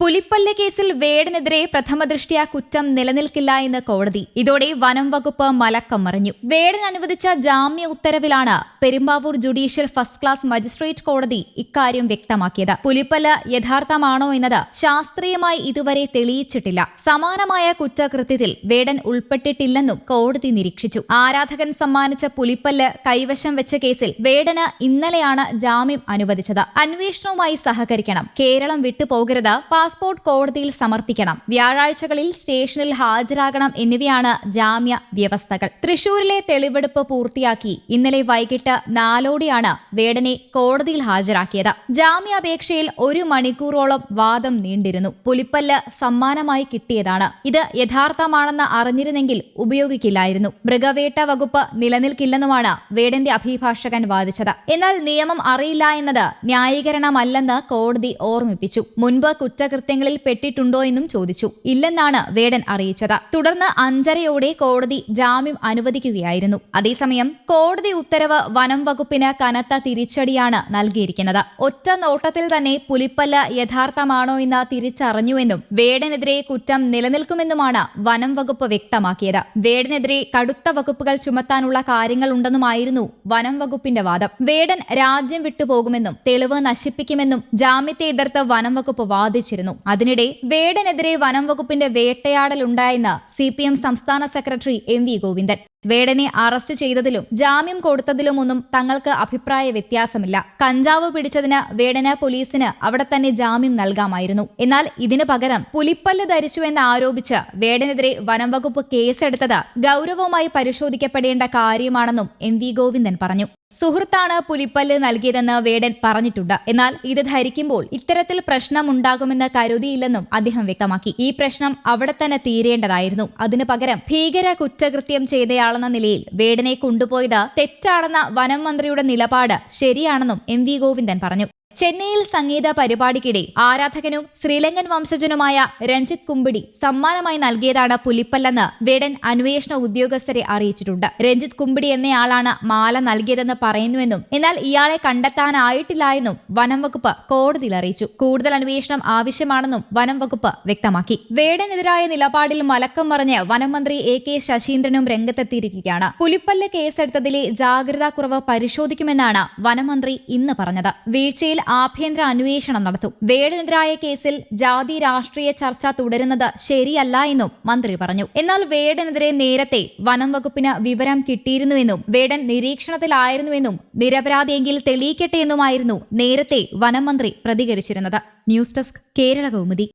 പുലിപ്പല്ല് കേസിൽ വേടനെതിരെ പ്രഥമ ദൃഷ്ട്യാ കുറ്റം നിലനിൽക്കില്ല എന്ന് കോടതി. ഇതോടെ വനം വകുപ്പ് മലക്കം മറിഞ്ഞു. വേടൻ അനുവദിച്ച ജാമ്യ ഉത്തരവിലാണ് Perumbavoor judicial first class magistrate കോടതി ഇക്കാര്യം വ്യക്തമാക്കിയത്. പുലിപ്പല്ല് യഥാർത്ഥമാണോ എന്നത് ശാസ്ത്രീയമായി ഇതുവരെ തെളിയിച്ചിട്ടില്ല. സമാനമായ കുറ്റകൃത്യത്തിൽ വേടൻ ഉൾപ്പെട്ടിട്ടില്ലെന്നും കോടതി നിരീക്ഷിച്ചു. ആരാധകൻ സമ്മാനിച്ച പുലിപ്പല്ല് കൈവശം വെച്ച കേസിൽ വേടന് ഇന്നലെയാണ് ജാമ്യം അനുവദിച്ചത്. അന്വേഷണവുമായി സഹകരിക്കണം. കേരളം വിട്ടുപോകരുത് പാസ്പോർട്ട് കോടതിയിൽ സമർപ്പിക്കണം. വ്യാഴാഴ്ചകളിൽ സ്റ്റേഷനിൽ ഹാജരാകണം എന്നിവയാണ് ജാമ്യ വ്യവസ്ഥകൾ. തൃശൂരിലെ തെളിവെടുപ്പ് പൂർത്തിയാക്കി ഇന്നലെ വൈകിട്ട് നാലോടെയാണ് വേടനെ കോടതിയിൽ ഹാജരാക്കിയത്. ജാമ്യാപേക്ഷയിൽ ഒരു മണിക്കൂറോളം വാദം നീണ്ടിരുന്നു. പുലിപ്പല്ല് സമ്മാനമായി കിട്ടിയതാണ്. ഇത് യഥാർത്ഥമാണെന്ന് അറിഞ്ഞിരുന്നെങ്കിൽ ഉപയോഗിക്കില്ലായിരുന്നു. മൃഗവേട്ട വകുപ്പ് നിലനിൽക്കില്ലെന്നുമാണ് വേടന്റെ അഭിഭാഷകൻ വാദിച്ചത്. എന്നാൽ നിയമം അറിയില്ല എന്നത് ന്യായീകരണമല്ലെന്ന് കോടതി ഓർമ്മിപ്പിച്ചു. മുൻപ് കുറ്റകൃത്യങ്ങളിൽ പെട്ടിട്ടുണ്ടോ എന്നും ചോദിച്ചു. ഇല്ലെന്നാണ് വേടൻ അറിയിച്ചത്. തുടർന്ന് അഞ്ചരയോടെ കോടതി ജാമ്യം അനുവദിക്കുകയായിരുന്നു. അതേസമയം കോടതി ഉത്തരവ് വനം വകുപ്പിന് കനത്ത തിരിച്ചടിയാണ് നൽകിയിരിക്കുന്നത്. ഒറ്റ നോട്ടത്തിൽ തന്നെ പുലിപ്പല്ല യഥാർത്ഥമാണോ എന്ന് തിരിച്ചറിഞ്ഞുവെന്നും വേടനെതിരെ കുറ്റം നിലനിൽക്കുമെന്നുമാണ് വനം വകുപ്പ് വ്യക്തമാക്കിയത്. വേടനെതിരെ കടുത്ത വകുപ്പുകൾ ചുമത്താനുള്ള കാര്യങ്ങൾ ഉണ്ടെന്നുമായിരുന്നു വനം വകുപ്പിന്റെ വാദം. വേടൻ രാജ്യം വിട്ടുപോകുമെന്നും തെളിവ് നശിപ്പിക്കുമെന്നും ജാമ്യത്തെ എതിർത്ത് വനം വകുപ്പ് വാദിച്ചിരുന്നു. അതിനിടെ വേടനെതിരെ വനം വകുപ്പിന്റെ വേട്ടയാടലുണ്ടായെന്ന് സി പി എം സംസ്ഥാന സെക്രട്ടറി എം വി ഗോവിന്ദൻ. വേടനെ അറസ്റ്റ് ചെയ്തതിലും ജാമ്യം കൊടുത്തതിലുമൊന്നും തങ്ങൾക്ക് അഭിപ്രായ വ്യത്യാസമില്ല. കഞ്ചാവ് പിടിച്ചതിന് വേടന പോലീസിന് അവിടെ തന്നെ ജാമ്യം നൽകാമായിരുന്നു. എന്നാൽ ഇതിനു പകരം പുലിപ്പല്ല് ധരിച്ചുവെന്ന് ആരോപിച്ച് വേടനെതിരെ വനം വകുപ്പ് കേസെടുത്തത് ഗൗരവമായി പരിശോധിക്കപ്പെടേണ്ട കാര്യമാണെന്നും എം വി ഗോവിന്ദൻ പറഞ്ഞു. സുഹൃത്താണ് പുലിപ്പല്ല് നൽകിയതെന്ന് വേടൻ പറഞ്ഞിട്ടുണ്ട്. എന്നാൽ ഇത് ധരിക്കുമ്പോൾ ഇത്തരത്തിൽ പ്രശ്നമുണ്ടാകുമെന്ന് കരുതിയില്ലെന്നും അദ്ദേഹം വ്യക്തമാക്കി. ഈ പ്രശ്നം അവിടെ തന്നെ തീരേണ്ടതായിരുന്നു. അതിനു പകരം ഭീകര കുറ്റകൃത്യം ചെയ്തയാളെന്ന നിലയിൽ വേടനെ കൊണ്ടുപോയത് തെറ്റാണെന്ന വനം മന്ത്രിയുടെ നിലപാട് ശരിയാണെന്നും എം വി ഗോവിന്ദൻ പറഞ്ഞു. ചെന്നൈയിൽ സംഗീത പരിപാടിക്കിടെ ആരാധകനും ശ്രീലങ്കൻ വംശജനുമായ രഞ്ജിത്ത് കുമ്പിടി സമ്മാനമായി നൽകിയതാണ് പുലിപ്പല്ലെന്ന് വേടൻ അന്വേഷണ ഉദ്യോഗസ്ഥരെ അറിയിച്ചിട്ടുണ്ട്. രഞ്ജിത്ത് കുമ്പിടി എന്നയാളാണ് മാല നൽകിയതെന്ന് പറയുന്നുവെന്നും എന്നാൽ ഇയാളെ കണ്ടെത്താനായിട്ടില്ല എന്നും വനം വകുപ്പ് കോടതിയിൽ അറിയിച്ചു. കൂടുതൽ അന്വേഷണം ആവശ്യമാണെന്നും വനം വകുപ്പ് വ്യക്തമാക്കി. വേടനെതിരായ നിലപാടിൽ മലക്കം മറിഞ്ഞ് വനം മന്ത്രി എ കെ ശശീന്ദ്രനും രംഗത്തെത്തിയിരിക്കുകയാണ്. പുലിപ്പല്ല് കേസെടുത്തതിലെ ജാഗ്രതാ കുറവ് പരിശോധിക്കുമെന്നാണ് വനമന്ത്രി ഇന്ന് പറഞ്ഞത്. വീഴ്ചയിൽ ആഭ്യന്തര അന്വേഷണം നടത്തും. വേടനെതിരായ കേസിൽ ജാതി രാഷ്ട്രീയ ചർച്ച തുടരുന്നത് ശരിയല്ല എന്നും മന്ത്രി പറഞ്ഞു. എന്നാൽ വേടനെതിരെ നേരത്തെ വനം വകുപ്പിന് വിവരം കിട്ടിയിരുന്നുവെന്നും വേടൻ നിരീക്ഷണത്തിലായിരുന്നുവെന്നും നിരപരാധിയെങ്കിൽ തെളിയിക്കട്ടെ എന്നുമായിരുന്നു നേരത്തെ വനം മന്ത്രി പ്രതികരിച്ചിരുന്നത്. News desk Kerala Kaumudi.